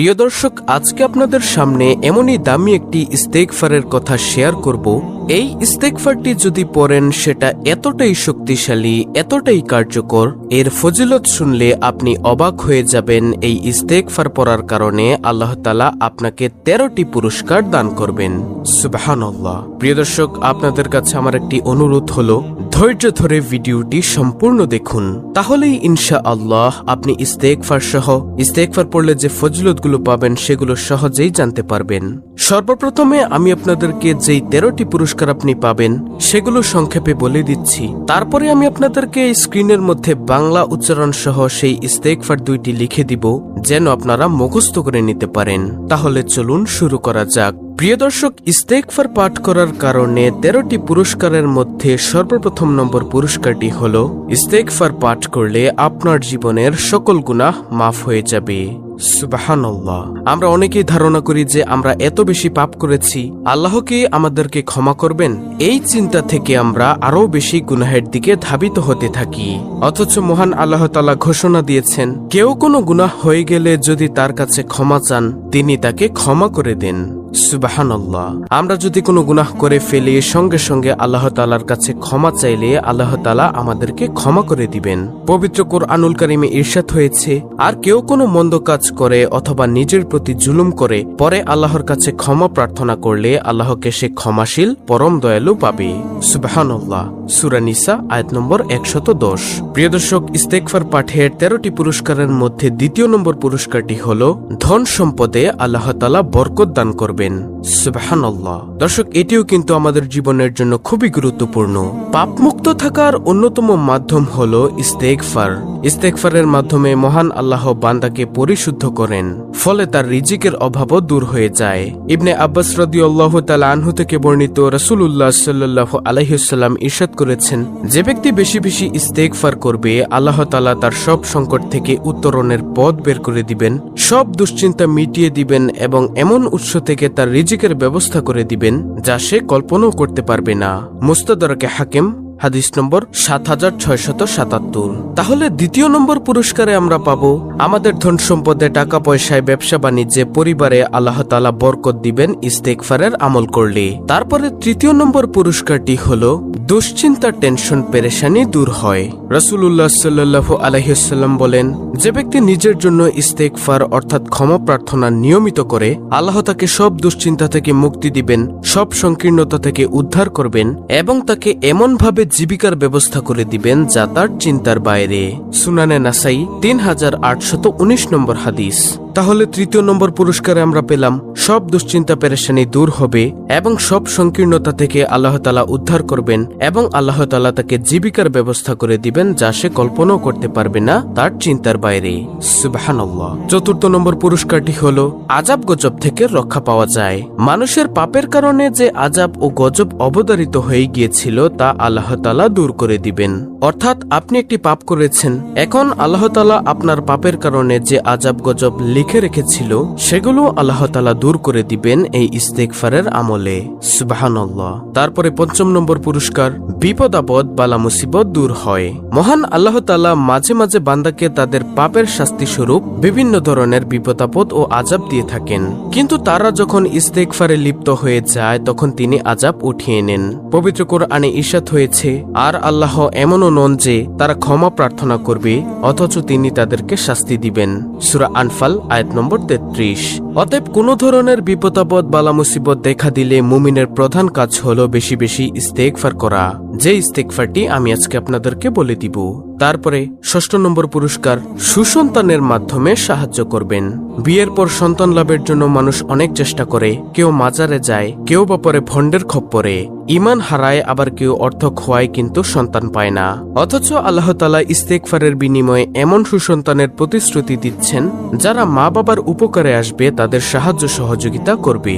প্রিয় দর্শক আজকে আপনাদের সামনে এমনই দামি একটি ইস্তেকফারের কথা শেয়ার করব এই ইস্তেকফারটি যদি পড়েন, সেটা এতটাই শক্তিশালী, এতটাই কার্যকর, এর ফজিলত শুনলে আপনি অবাক হয়ে যাবেন এই ইস্তেকফার পড়ার কারণে আল্লাহ তালা আপনাকে তেরোটি পুরস্কার দান করবেন। সুবাহান্লাহ প্রিয় দর্শক, আপনাদের কাছে আমার একটি অনুরোধ হলো, ধৈর্য ধরে ভিডিওটি সম্পূর্ণ দেখুন। তাহলেই ইনশা আল্লাহ আপনি ইস্তেকফার সহ ইস্তেকফার পড়লে যে ফজিলতগুলো পাবেন, সেগুলো সহজেই জানতে পারবেন। সর্বপ্রথমে আমি আপনাদেরকে যেই তেরোটি পুরস্কার আপনি পাবেন, সেগুলো সংক্ষেপে বলে দিচ্ছি। তারপরে আমি আপনাদেরকে স্ক্রিনের মধ্যে বাংলা উচ্চারণ সহ সেই ইস্তেকফার দুইটি লিখে দিব, যেন আপনারা মুখস্থ করে নিতে পারেন। তাহলে চলুন শুরু করা যাক। প্রিয় দর্শক ইস্তেকফার পাঠ করার কারণে তেরোটি পুরস্কারের মধ্যে সর্বপ্রথম নম্বর পুরস্কারটি হল ইস্তেকফার পাঠ করলে আপনার জীবনের সকল গুনাহ মাফ হয়ে যাবে। সুবাহান্লাহ আমরা অনেকেই ধারণা করি যে আমরা এত বেশি পাপ করেছি আল্লাহকে আমাদেরকে ক্ষমা করবেন? এই চিন্তা থেকে আমরা আরও বেশি গুনাহের দিকে ধাবিত হতে থাকি। অথচ মহান আল্লাহ তালা ঘোষণা দিয়েছেন, কেউ কোনো গুনাহ হয়ে গেলে যদি তার কাছে ক্ষমা চান, তিনি তাকে ক্ষমা করে দেন। সুবাহান্লাহ আমরা যদি কোনো গুনাহ করে ফেলি, সঙ্গে সঙ্গে আল্লাহ তালার কাছে ক্ষমা চাইলে আল্লাহ তালা আমাদেরকে ক্ষমা করে দিবেন। পবিত্র কোরআনুল কারিমে ঈর্ষাদ হয়েছে, আর কেউ কোনো মন্দ কাজ করে অথবা নিজের প্রতি জুলুম করে, পরে আল্লাহর কাছে ক্ষমা প্রার্থনা করলে আল্লাহকে সে ক্ষমাশীল, পরম দয়ালু পাবে। সুবাহান্লাহ সুরানিসা আয়াত নম্বর একশত দশ। প্রিয় দর্শক ইস্তেকফার পাঠের তেরোটি পুরস্কারের মধ্যে দ্বিতীয় নম্বর পুরস্কারটি হল ধন সম্পদে আল্লাহ তালা বরকত দান করবেন সুবাহান্লাহ দর্শক, এটিও কিন্তু আমাদের জীবনের জন্য খুবই গুরুত্বপূর্ণ। পাপমুক্ত থাকার অন্যতম মাধ্যম হল ইস্তেকফার ইস্তেকফারের মাধ্যমে মহান আল্লাহ বান্দাকে পরিশুদ্ধ করেন। ফলে তার রিজিকের অভাবও দূর হয়ে যায়। ইবনে আব্বাস রদি আল্লাহ আনহু থেকে বর্ণিত রসুল্লাহ সাল্লাহ আলহিসাল্লাম ইরশাদ করেছেন, যে ব্যক্তি বেশি বেশি ইস্তেকফার করবে, আল্লাহ তালা তার সব সংকট থেকে উত্তরণের পথ বের করে দিবেন, সব দুশ্চিন্তা মিটিয়ে দিবেন এবং এমন উৎস থেকে তার রিজিকের ব্যবস্থা করে দিবেন যা সে কল্পনাও করতে পারবে না। মুস্তাদরকে হাকিম হাদিস নম্বর সাত হাজার ছয়শত সাতাত্তর। তাহলে দ্বিতীয় নম্বর পুরস্কারে আমরা পাব আমাদের ধন সম্পদে টাকা পয়সায় ব্যবসা বাণিজ্যে পরিবারে আল্লাহ তালা বরকত দিবেন ইস্তেকফারের আমল করলে। তারপরে তৃতীয় নম্বর পুরস্কারটি হল, দুশ্চিন্তা, টেনশন, পেরেশানি দূর হয়। রসুল্লাহ সাল্লাহ আলহিসাল্লাম বলেন, যে ব্যক্তি নিজের জন্য ইস্তেকফার অর্থাৎ ক্ষমা প্রার্থনা নিয়মিত করে, আল্লাহ তাকে সব দুশ্চিন্তা থেকে মুক্তি দিবেন, সব সংকীর্ণতা থেকে উদ্ধার করবেন এবং তাকে এমনভাবে জীবিকার ব্যবস্থা করে দিবেন যা তার চিন্তার বাইরে। সুনানে নাসাই তিন হাজার আটশত উনিশ নম্বর হাদিস। তাহলে তৃতীয় নম্বর পুরস্কারে আমরা পেলাম, সব দুশ্চিন্তা পেরেশানি দূর হবে এবং সব সংকীর্ণতা থেকে আল্লাহ তালা উদ্ধার করবেন এবং আল্লাহ তালা তাকে জীবিকার ব্যবস্থা করে দিবেন যা সে কল্পনাও করতে পারবে না তার চিন্তার বাইরে। চতুর্থ নম্বর পুরস্কারটি হল, আজাব গজব থেকে রক্ষা পাওয়া যায়। মানুষের পাপের কারণে যে আজাব ও গজব অবদারিত হয়ে গিয়েছিল তা আল্লাহ তালা দূর করে দিবেন। অর্থাৎ আপনি একটি পাপ করেছেন, এখন আল্লাহ তালা আপনার পাপের কারণে যে আজাব গজব লিখে রেখেছিল, সেগুলো আল্লাহ তালা দূর করে দিবেন এই ইস্তেকফারের আমলে। সুবাহান্লাহ তারপরে পঞ্চম নম্বর পুরস্কার, বিপদ আপদ, বালা মুসিবত দূর হয়। মহান আল্লাহ তালা মাঝে মাঝে বান্দাকে তাদের পাপের শাস্তি স্বরূপ বিভিন্ন ধরনের বিপদ আপদ ও আজাব দিয়ে থাকেন। কিন্তু তারা যখন ইস্তেকফারে লিপ্ত হয়ে যায়, তখন তিনি আজাব উঠিয়ে নেন। পবিত্র কোরআনে ঈশাত হয়েছে, আর আল্লাহ এমনও নন যে তারা ক্ষমা প্রার্থনা করবে, অথচ তিনি তাদেরকে শাস্তি দিবেন। সুরা আনফাল আয়াত নম্বর তেত্রিশ। অতএব কোন ধরনের বিপদাপদ বালা মুসিবত দেখা দিলে মুমিনের প্রধান কাজ হলো বেশি বেশি ইস্তেকফার করা। যে ইস্তেকফারটি আমি আজকে আপনাদেরকে বলে দিব। তারপরে ষষ্ঠ নম্বর পুরস্কার সুসন্তানের মাধ্যমে সাহায্য করবেন। বিয়ের পর সন্তান লাভের জন্য মানুষ অনেক চেষ্টা করে, কেউ মাজারে যায়, কেউ বা পরে ভণ্ডের খপ্পরে ইমান হারায়, আবার কেউ অর্থ খোয়ায় কিন্তু সন্তান পায় না। অথচ আল্লাহ তালা ইস্তেকফারের বিনিময়ে এমন সুসন্তানের প্রতিশ্রুতি দিচ্ছেন, যারা মা বাবার উপকারে আসবে, তাদের সাহায্য সহযোগিতা করবে।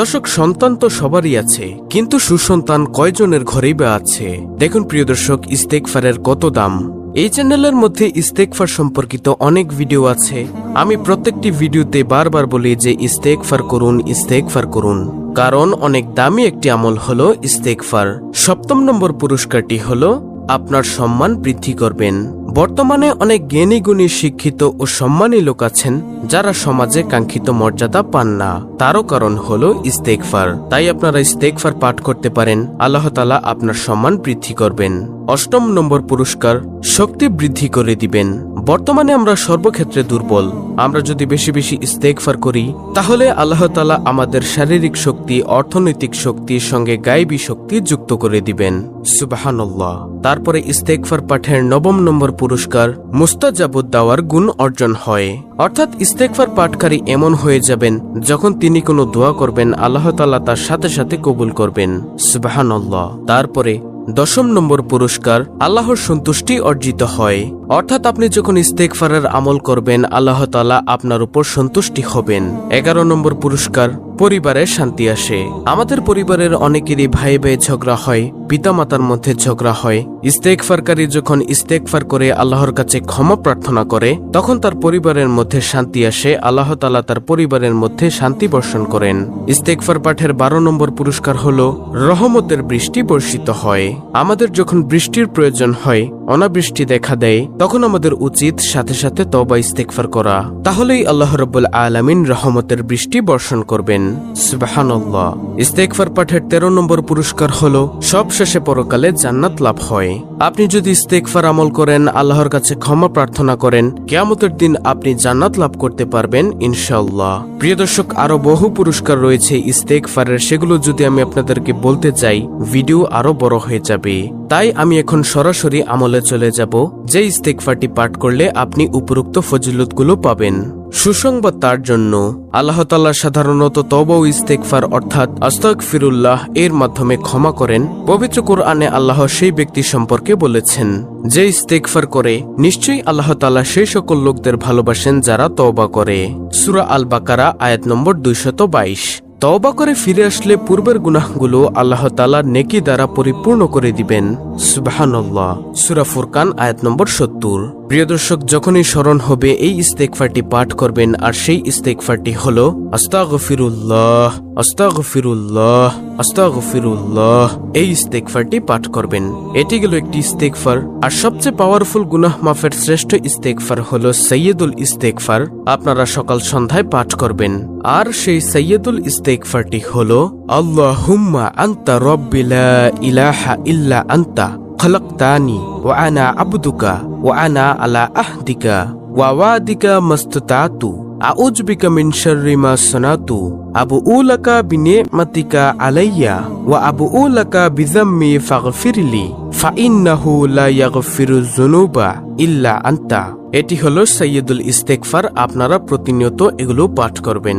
দর্শক, সন্তান তো সবারই আছে, কিন্তু সুসন্তান কয়জনের ঘরেই বা আছে? দেখুন প্রিয় দর্শক ইস্তেকফারের কত দাম? এই চ্যানেলের মধ্যে ইস্তেকফার সম্পর্কিত অনেক ভিডিও আছে। আমি প্রত্যেকটি ভিডিওতে বারবার বলি যে ইস্তেকফার করুন ইস্তেকফার করুন। কারণ অনেক দামি একটি আমল হলো ইস্তেকফার। সপ্তম নম্বর পুরস্কারটি হলো আপনার সম্মান বৃদ্ধি করবেন। বর্তমানে অনেক জ্ঞানী গুণী শিক্ষিত ও সম্মানী লোক আছেন যারা সমাজে কাঙ্ক্ষিত মর্যাদা পান না। তারও কারণ হলো ইস্তেকফার। তাই আপনারা ইস্তেকফার পাঠ করতে পারেন। আল্লাহ তালা আপনার সম্মান বৃদ্ধি করবেন। অষ্টম নম্বর পুরস্কার শক্তি বৃদ্ধি করে দিবেন। বর্তমানে আমরা সর্বক্ষেত্রে দুর্বল। আমরা যদি বেশি বেশি ইস্তেকফার করি, তাহলে আল্লাহ তালা আমাদের শারীরিক শক্তি, অর্থনৈতিক শক্তির সঙ্গে গায়েবী শক্তি যুক্ত করে দিবেন। সুবাহান্লাহ তারপরে ইস্তেকফার পাঠের নবম নম্বর পুরস্কার মুস্তাজাবুদ দাওয়ার গুণ অর্জন হয়। অর্থাৎ ইস্তেকফার পাঠকারী এমন হয়ে যাবেন, যখন তিনি কোনো দোয়া করবেন, আল্লাহ তালা তার সাথে সাথে কবুল করবেন। সুবাহান্লাহ তারপরে দশম নম্বর পুরস্কার আল্লাহর সন্তুষ্টি অর্জিত হয়। অর্থাৎ আপনি যখন ইস্তেকফারের আমল করবেন, আল্লাহ তালা আপনার উপর সন্তুষ্টি হবেন। এগারো নম্বর পুরস্কার, পরিবারে শান্তি আসে। আমাদের পরিবারের অনেকেরই ভাই ভাই ঝগড়া হয়, পিতামাতার মধ্যে ঝগড়া হয়। ইস্তেক ইস্তেকফারকারী যখন ইস্তেকফার করে আল্লাহর কাছে ক্ষমা প্রার্থনা করে, তখন তার পরিবারের মধ্যে শান্তি আসে, আল্লাহ তালা তার পরিবারের মধ্যে শান্তি বর্ষণ করেন। ইস্তেকফার পাঠের বারো নম্বর পুরস্কার হল, রহমতের বৃষ্টি বর্ষিত হয়। আমাদের যখন বৃষ্টির প্রয়োজন হয়, অনাবৃষ্টি দেখা দেয় তখন আমাদের উচিত সাথে সাথে তবা ইস্তেকফার করা। তাহলেই আল্লাহ রব্বুল আলামিন রহমতের বৃষ্টি বর্ষণ করবেন। সুবাহান্লাহ ইস্তেকফার পাঠের তেরো নম্বর পুরস্কার হল সব শেষে পরকালে জান্নাত লাভ হয়। আপনি যদি ইস্তেকফার আমল করেন, আল্লাহর কাছে ক্ষমা প্রার্থনা করেন, কেয়ামতের দিন আপনি জান্নাত লাভ করতে পারবেন ইনশাল্লাহ প্রিয় দর্শক, আরও বহু পুরস্কার রয়েছে ইস্তেকফারের সেগুলো যদি আমি আপনাদেরকে বলতে চাই, ভিডিও আরও বড় হয়ে যাবে। তাই আমি এখন সরাসরি আমলে চলে যাব, যে ইস্তেকফাটি পাঠ করলে আপনি উপরোক্ত ফজিলতগুলো পাবেন। সুসংবাদ তার জন্য, আল্লাহ তাল্লাহ সাধারণত তব ইস্তেকফার অর্থাৎ আস্তাক ফিরুল্লাহ এর মাধ্যমে ক্ষমা করেন, পবিত্র কোরআনে আল্লাহ সেই ব্যক্তি সম্পর্কে বলেছেন, যে ইস্তেকফার করে, নিশ্চয়ই আল্লাহ তাল্লাহ সেই সকল লোকদের ভালোবাসেন যারা তওবা করে। সুরা আল বাকারা আয়াত নম্বর দুইশত বাইশ। তওবা করে ফিরে আসলে পূর্বের গুনাহগুলো আল্লাহ তালা নেকি দ্বারা পরিপূর্ণ করে দিবেন। সুবাহান্লাহ সুরা ফুরকান, আয়াত নম্বর সত্তর। প্রিয় দর্শক, যখনই স্মরণ হবে, এই ইস্তেকফারটি পাঠ করবেন, আর সেই ইস্তেকফারটি হল, আস্তাগফিরুল্লাহ। আস্তাগফিরুল্লাহ আস্তাগফিরুল্লাহ। এই ইস্তেকফারটি পাঠ করবেন। এটি গেল একটি ইস্তেকফার আর সবচেয়ে পাওয়ারফুল গুনাহ মাফের শ্রেষ্ঠ ইস্তেকফার হল সৈয়দুল ইস্তেকফার আপনারা সকাল সন্ধ্যায় পাঠ করবেন। আর সেই সৈয়দুল ইস্তেকফারটি হল আল্লাহ হুম্মা আন্তা রব্বিলা ইলাহা ইল্লা আন্তা, খলকতানি ও আনা আবদুকা ও আনা আলা আহদিকা ওয়াওয়াদিকা মস্ততাতু। أعوذ بك من شر ما صنعت. أبوء لك بنعمتك علي وأبوء لك بذنبي فاغفر لي فإنه لا يغفر الذنوب. ইল্লা আন্তা। এটি হলো সৈয়দুল ইস্তেকফার আপনারা প্রতিনিয়ত এগুলো পাঠ করবেন।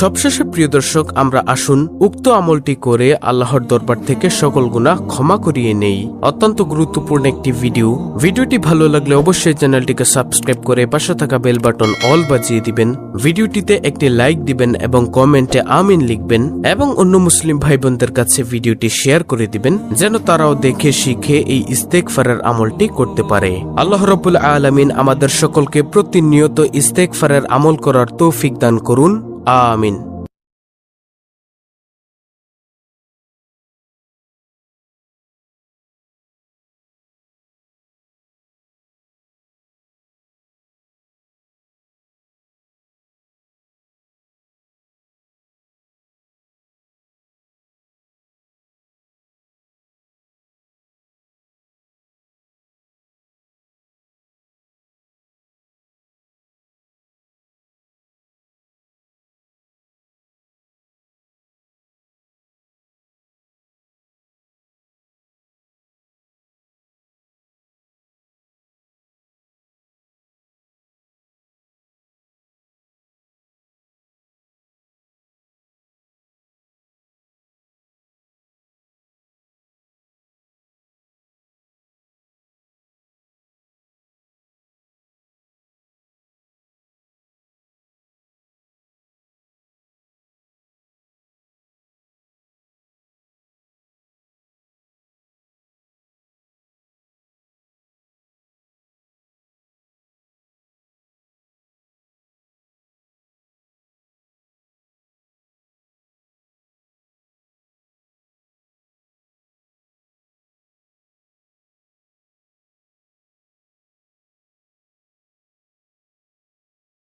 সবশেষে প্রিয় দর্শক, আমরা আসুন উক্ত আমলটি করে আল্লাহর দরবার থেকে সকল গুণা ক্ষমা করিয়ে নেই। অত্যন্ত গুরুত্বপূর্ণ একটি ভিডিও। ভিডিওটি ভালো লাগলে অবশ্যই চ্যানেলটিকে সাবস্ক্রাইব করে পাশে থাকা বেল বাটন অল বাজিয়ে দিবেন। ভিডিওটিতে একটি লাইক দিবেন এবং কমেন্টে আমিন লিখবেন এবং অন্য মুসলিম ভাই বোনদের কাছে ভিডিওটি শেয়ার করে দিবেন, যেন তারাও দেখে, শিখে এই ইস্তেকফারের আমলটি করতে পারে। আল্লাহর রবুল আলমিন আমাদের সকলকে প্রতিনিয়ত ইস্তেকফারের আমল করার তৌফিক দান করুন। আমিন।